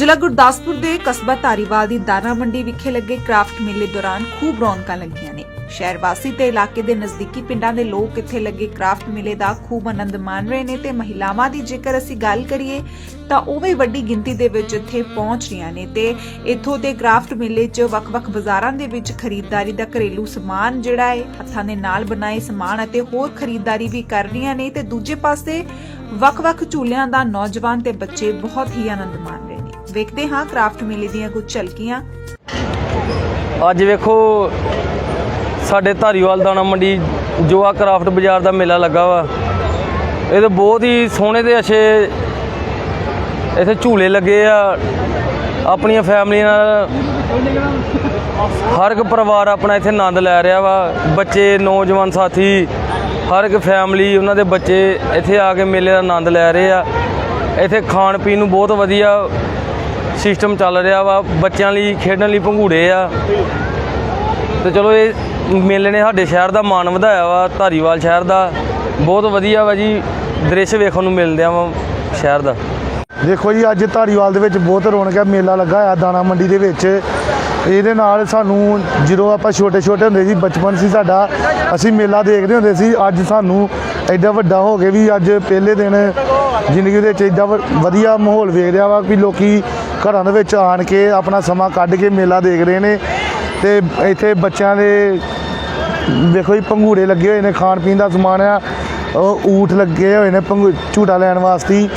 ਜ਼ਿਲ੍ਹਾ ਗੁਰਦਾਸਪੁਰ ਦੇ ਕਸਬਾ ਧਾਰੀਵਾਲ ਦੀ ਦਾਣਾ ਮੰਡੀ ਵਿਖੇ ਲੱਗੇ ਕ੍ਰਾਫਟ ਮੇਲੇ ਦੌਰਾਨ ਖੂਬ ਰੌਣਕਾਂ ਲੱਗੀਆਂ ਨੇ। ਸ਼ਹਿਰ ਵਾਸੀ ਤੇ ਇਲਾਕੇ ਦੇ ਨਜ਼ਦੀਕੀ ਪਿੰਡਾਂ ਦੇ ਲੋਕ ਇੱਥੇ ਲੱਗੇ ਕ੍ਰਾਫਟ ਮੇਲੇ ਦਾ ਖੂਬ ਆਨੰਦ ਮਾਣ ਰਹੇ ਨੇ ਤੇ ਮਹਿਲਾਵਾਂ ਦੀ ਜੇਕਰ ਅਸੀਂ ਗੱਲ ਕਰੀਏ ਤਾਂ ਉਹ ਵੀ ਵੱਡੀ ਗਿਣਤੀ ਦੇ ਵਿੱਚ ਇੱਥੇ ਪਹੁੰਚ ਰਹੀਆਂ ਨੇ ਤੇ ਇੱਥੋਂ ਦੇ ਕ੍ਰਾਫਟ ਮੇਲੇ 'ਚ ਵੱਖ-ਵੱਖ ਬਾਜ਼ਾਰਾਂ ਦੇ ਵਿੱਚ ਖਰੀਦਦਾਰੀ ਦਾ ਘਰੇਲੂ ਸਮਾਨ ਜਿਹੜਾ ਹੈ, ਹੱਥਾਂ ਦੇ ਨਾਲ ਬਣਾਏ ਸਮਾਨ ਅਤੇ ਹੋਰ ਖਰੀਦਦਾਰੀ ਵੀ ਕਰ ਰਹੀਆਂ ਨੇ ਤੇ ਦੂਜੇ ਪਾਸੇ ਵੱਖ-ਵੱਖ ਝੂਲਿਆਂ ਦਾ ਨੌਜਵਾਨ ਤੇ ਬੱਚੇ ਬਹੁਤ ਹੀ ਆਨੰਦ ਮਾਣ ਰਹੇ ਨੇ। ਵੇਖਦੇ ਹਾਂ ਕ੍ਰਾਫਟ ਮੇਲੇ ਦੀਆਂ ਕੁਝ ਝਲਕੀਆਂ। ਅੱਜ ਵੇਖੋ, ਸਾਡੇ ਧਾਰੀਵਾਲ ਦਾਣਾ ਮੰਡੀ, ਜੋ ਆ ਕਰਾਫਟ ਬਾਜ਼ਾਰ ਦਾ ਮੇਲਾ ਲੱਗਾ ਵਾ। ਇਹਦੇ ਬਹੁਤ ਹੀ ਸੋਹਣੇ ਤੇ ਅੱਛੇ ਇੱਥੇ ਝੂਲੇ ਲੱਗੇ ਆ। ਆਪਣੀਆਂ ਫੈਮਲੀਆਂ ਨਾਲ ਹਰ ਇੱਕ ਪਰਿਵਾਰ ਆਪਣਾ ਇੱਥੇ ਆਨੰਦ ਲੈ ਰਿਹਾ ਵਾ। ਬੱਚੇ, ਨੌਜਵਾਨ ਸਾਥੀ, ਹਰ ਇੱਕ ਫੈਮਲੀ, ਉਹਨਾਂ ਦੇ ਬੱਚੇ ਇੱਥੇ ਆ ਕੇ ਮੇਲੇ ਦਾ ਆਨੰਦ ਲੈ ਰਹੇ ਆ। ਇੱਥੇ ਖਾਣ ਪੀਣ ਨੂੰ ਬਹੁਤ ਵਧੀਆ ਸਿਸਟਮ ਚੱਲ ਰਿਹਾ ਵਾ, ਬੱਚਿਆਂ ਲਈ, ਖੇਡਣ ਲਈ ਭੰਗੂੜੇ ਆ। ਤੇ ਚਲੋ ਇਹ ਮੇਲੇ ਨੇ ਸਾਡੇ ਸ਼ਹਿਰ ਦਾ ਮਾਣ ਵਧਾਇਆ ਵਾ, ਧਾਰੀਵਾਲ ਸ਼ਹਿਰ ਦਾ। ਬਹੁਤ ਵਧੀਆ ਵਾ ਜੀ, ਦ੍ਰਿਸ਼ ਵੇਖਣ ਨੂੰ ਮਿਲਦੇ ਆ ਵਾ ਸ਼ਹਿਰ ਦਾ। ਦੇਖੋ ਜੀ, ਅੱਜ ਧਾਰੀਵਾਲ ਦੇ ਵਿੱਚ ਬਹੁਤ ਰੌਣਕ ਹੈ ਮੇਲਾ ਲੱਗਾ ਆ ਦਾਣਾ ਮੰਡੀ ਦੇ ਵਿੱਚ। ਇਹਦੇ ਨਾਲ ਸਾਨੂੰ ਜਦੋਂ ਆਪਾਂ ਛੋਟੇ ਛੋਟੇ ਹੁੰਦੇ ਸੀ, ਬਚਪਨ ਸੀ ਸਾਡਾ, ਅਸੀਂ ਮੇਲਾ ਦੇਖਦੇ ਹੁੰਦੇ ਸੀ। ਅੱਜ ਸਾਨੂੰ ਐਡਾ ਵੱਡਾ ਹੋ ਕੇ ਵੀ ਅੱਜ ਪਹਿਲੇ ਦਿਨ ਜ਼ਿੰਦਗੀ ਦੇ ਵਿੱਚ ਐਡਾ ਵ- ਵਧੀਆ ਮਾਹੌਲ ਵੇਖ ਰਿਹਾ ਵਾ ਕਿ ਲੋਕੀ ਘਰਾਂ ਦੇ ਵਿੱਚ ਆਣ ਕੇ ਆਪਣਾ ਸਮਾਂ ਕੱਢ ਕੇ ਮੇਲਾ ਦੇਖ ਰਹੇ ਨੇ ਤੇ ਇੱਥੇ ਬੱਚਿਆਂ ਦੇ ਦੇਖੋ ਜੀ, ਪੰਘੂੜੇ ਲੱਗੇ ਹੋਏ ਨੇ, ਖਾਣ ਪੀਣ ਦਾ ਸਮਾਨ ਆ, ਉਹ ਊਠ ਲੱਗੇ ਹੋਏ ਨੇ ਪੰਘੂ, ਝੂਟਾ ਲੈਣ ਵਾਸਤੇ।